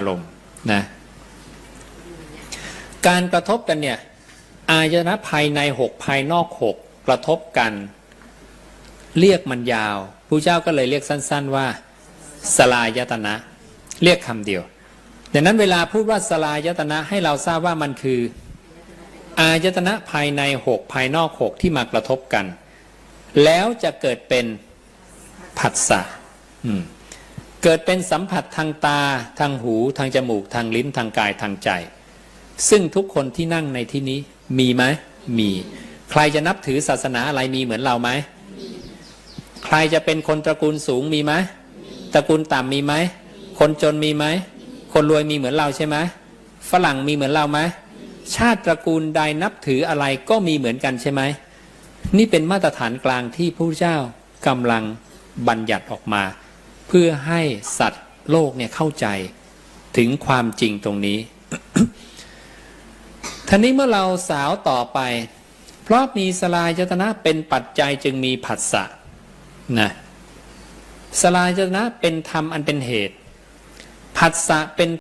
ารมณ์นะการกระทบกันเนี่ยอายตนะภายในหกภายนอกหกกระทบกัน เรียกมันยาวผู้เจ้าก็เลยเรียกสั้น ๆว่าสลายตนะ เรียกคำเดียวดังนั้นเวลาพูดว่าสลายตนะให้เราทราบว่ามันคือ อายตนะภายในหกภายนอกหกที่มากระทบกัน แล้วจะเกิดเป็นผัสสะอืม เกิดเป็นสัมผัสทางตา ทางหู ทางจมูก ทางลิ้น ทางกาย ทางใจ ซึ่งทุกคนที่นั่งในที่นี้มีไหม มี ใครจะนับถือศาสนาอะไรมีเหมือนเราไหม ใครจะเป็นคนตระกูลสูงมีไหม ตระกูลต่ำมีไหม คนจนมีไหม คนรวยมีเหมือนเราใช่ไหม ฝรั่งมีเหมือนเราไหม ชาติตระกูลใดนับถืออะไรก็มีเหมือนกันใช่ไหม นี่เป็นมาตรฐานกลางที่พระเจ้ากำลังบัญญัติออกมา เพื่อให้สัตว์โลกเนี่ยเข้าใจถึงความจริงตรงนี้ท่านี้เมื่อเราสาวต่อไป เพราะมีสลายจตนะเป็นปัจจัยจึงมีผัสสะนะสลายจตนะเป็นธรรมอันเป็นเหตุผัสสะเป็น